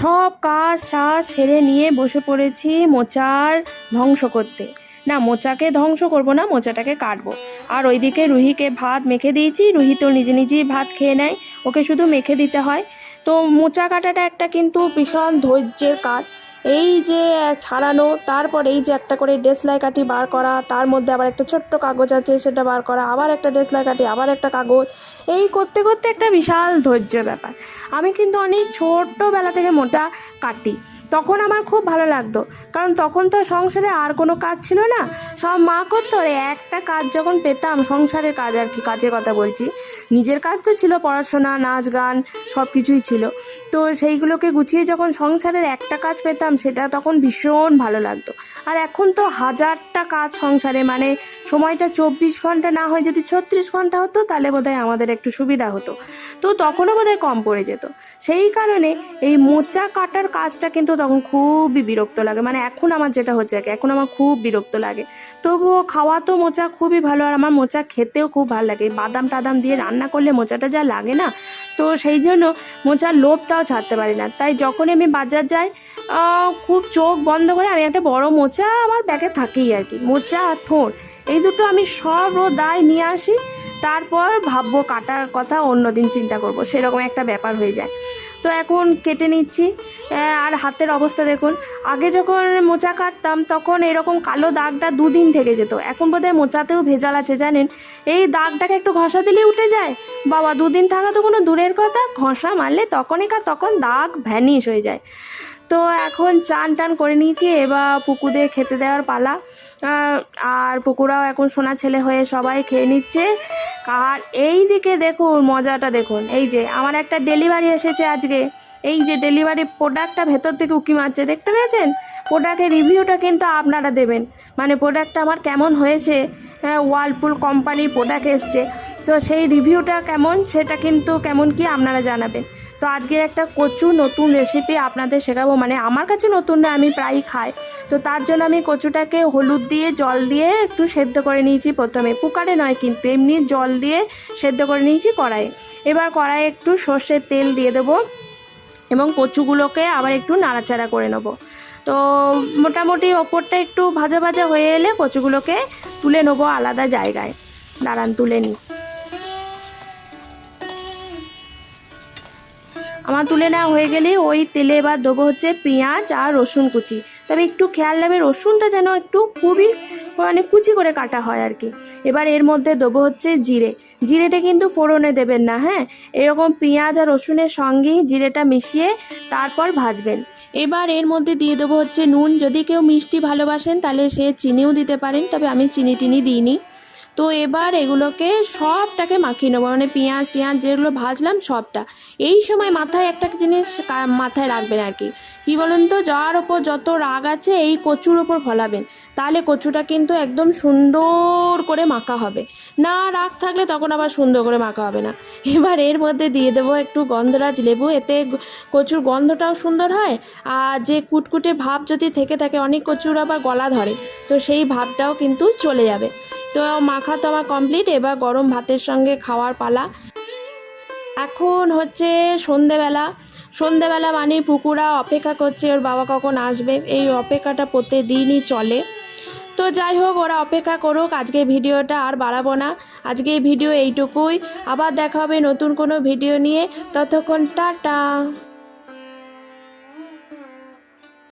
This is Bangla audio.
সব কাজ সাজ সেরে নিয়ে বসে পড়েছি মোচার ধ্বংস করতে। না, মোচাকে ধ্বংস করব না, মোচাটাকে কাটবো। আর ওইদিকে রুহিকে ভাত মেখে দিয়েছি, রুহি তো নিজে নিজেই ভাত খেয়ে নেয়, ওকে শুধু মেখে দিতে হয়। তো মোচা কাটাটা একটা কিন্তু ভীষণ ধৈর্যের কাজ। এই যে ছাড়ানো, তারপর এই যে একটা করে ডেসলাই কাঠি বার করা, তার মধ্যে আবার একটা ছোট্ট কাগজ আছে সেটা বার করা, আবার একটা ডেসলাই কাঠি আবার একটা কাগজ, এই করতে করতে একটা বিশাল ধৈর্যের ব্যাপার। আমি কিন্তু অনেক ছোট্টবেলা থেকে মোটা কাটি তখন আমার খুব ভালো লাগতো। কারণ তখন তো সংসারে আর কোনো কাজ ছিল না। সব মা করতো আর একটা কাজ যখন পেতাম, সংসারের কাজ আর কি, কাজের কথা বলছি। নিজের কাজ তো ছিল পড়াশোনা, নাচ গান, সব কিছুই ছিল। তো সেইগুলোকে গুছিয়ে যখন সংসারের একটা কাজ পেতাম, সেটা তখন ভীষণ ভালো লাগতো। আর এখন তো হাজারটা কাজ সংসারে মানে সময়টা চব্বিশ ঘণ্টা না হয় যদি ছত্রিশ ঘণ্টা হতো, তাহলে বোধহয় আমাদের একটু সুবিধা হতো। তো তখনও বোধহয় কম পড়ে যেত। সেই কারণে এই মোচা কাটার কাজটা কিন্তু তখন খুবই বিরক্ত লাগে। মানে এখন আমার যেটা হচ্ছে আর কি, এখন আমার খুব বিরক্ত লাগে। তবুও খাওয়া তো মোচা খুবই ভালো আর আমার মোচা খেতেও খুব ভালো লাগে। বাদাম টাদাম দিয়ে রান্না করলে মোচাটা যা লাগে না তো সেই জন্য মোচার লোভটাও ছাড়তে পারি না। তাই যখনই আমি বাজার যাই খুব চোখ বন্ধ করে আমি একটা বড় মোচা আমার ব্যাগে থাকেই আর কি। মোচা আর থোড় এই দুটো আমি দায় নিয়ে আসি। তারপর ভাববো কাটার কথা অন্যদিন চিন্তা করব সেরকম একটা ব্যাপার হয়ে যায়। তো এখন কেটে নিচ্ছি। আর হাতের অবস্থা দেখুন। আগে যখন মোচা কাটতাম, তখন এরকম কালো দাগটা দুদিন থেকে যেত। এখন বোধহয় মোচাতেও ভেজাল আছে, জানেন? এই দাগটাকে একটু ঘষা দিলেই উঠে যায়। বাবা, দুদিন থাকা তো কোনো দূরের কথা। ঘষা মারলে তখনই কার তখন দাগ ভ্যানিশ হয়ে যায়। তো এখন চান টান করে নিয়েছি, এবার পুকুদের খেতে দেওয়ার পালা। আর পুকুরাও এখন সোনা ছেলে হয়ে সবাই খেয়ে নিচ্ছে। আর এই দিকে দেখুন, মজাটা দেখুন। এই যে, আমার একটা ডেলিভারি এসেছে আজকে। এই যে ডেলিভারি প্রোডাক্টটা ভেতর থেকে উকি মারছে, দেখতে পেয়েছেন? প্রোডাক্টের রিভিউটা কিন্তু আপনারা দেবেন। মানে প্রোডাক্টটা আমার কেমন হয়েছে ওয়ালপুল কোম্পানির প্রোডাক্ট এসছে। তো সেই রিভিউটা কেমন, সেটা কিন্তু কেমন কি আপনারা জানাবেন। তো আজকে একটা কচু নতুন রেসিপি আপনাদের শেখাবো। মানে আমার কাছে নতুন না, আমি প্রায়ই খাই। তো তার জন্য আমি কচুটাকে হলুদ দিয়ে, জল দিয়ে একটু সেদ্ধ করে নিয়েছি প্রথমে। কুকারে নয় কিন্তু, এমনি জল দিয়ে সেদ্ধ করে নিয়েছি কড়াইয়ে এবার কড়াইয়ে একটু সর্ষের তেল দিয়ে দেবো এবং কচুগুলোকে আবার একটু নাড়াচাড়া করে নেব। তো মোটামুটি ওপরটা একটু ভাজা ভাজা হয়ে এলে কচুগুলোকে তুলে নেব আলাদা জায়গায়। দাঁড়ান, তুলে নিই। আমার তুলে নেওয়া হয়ে গেলে ওই তেলে এবার দেবো হচ্ছে পেঁয়াজ আর রসুন কুচি। তবে একটু খেয়াল রাখবে, রসুনটা যেন একটু খুবই মানে কুচি করে কাটা হয় আর কি। এবার এর মধ্যে দেবো হচ্ছে জিরে। জিরেটা কিন্তু ফোড়নে দেবেন না হ্যাঁ? এরকম পেঁয়াজ আর রসুনের সঙ্গেই জিরেটা মিশিয়ে তারপর ভাজবেন। এবার এর মধ্যে দিয়ে দেবো হচ্ছে নুন। যদি কেউ মিষ্টি ভালোবাসেন, তাহলে সে চিনিও দিতে পারেন, তবে আমি চিনি টিনি দিইনি। তো এবার এগুলোকে সবটাকে মাখিয়ে নেব। মানে পেঁয়াজ টিয়াজ যেগুলো ভাজলাম সবটা। এই সময় মাথায় একটা জিনিস মাথায় রাখবেন আর কি। কী বলুন তো? যার ওপর যত রাগ আছে, এই কচুর ওপর ফলাবেন। তাহলে কচুটা কিন্তু একদম সুন্দর করে মাখা হবে। না রাগ থাকলে তখন আবার সুন্দর করে মাখা হবে না। এবার এর মধ্যে দিয়ে দেবো একটু গন্ধরাজ লেবু। এতে কচুর গন্ধটাও সুন্দর হয়। আর যে কুটকুটে ভাব যদি থেকে থাকে, অনেক কচুর আবার গলা ধরে। তো সেই ভাবটাও কিন্তু চলে যাবে। তো মাখা তো আমার কমপ্লিট এবার গরম ভাতের সঙ্গে খাওয়ার পালা। এখন হচ্ছে সন্ধেবেলা। সন্ধেবেলা মানে পুকুরা অপেক্ষা করছে, ওর বাবা কখন আসবে? এই অপেক্ষাটা প্রতিদিনই চলে। তো যাই হোক, ওরা অপেক্ষা করুক আজকে ভিডিওটা আর বাড়াবো না। আজকে এই ভিডিও এইটুকুই। আবার দেখা হবে নতুন কোনো ভিডিও নিয়ে। ততক্ষণ টাটা।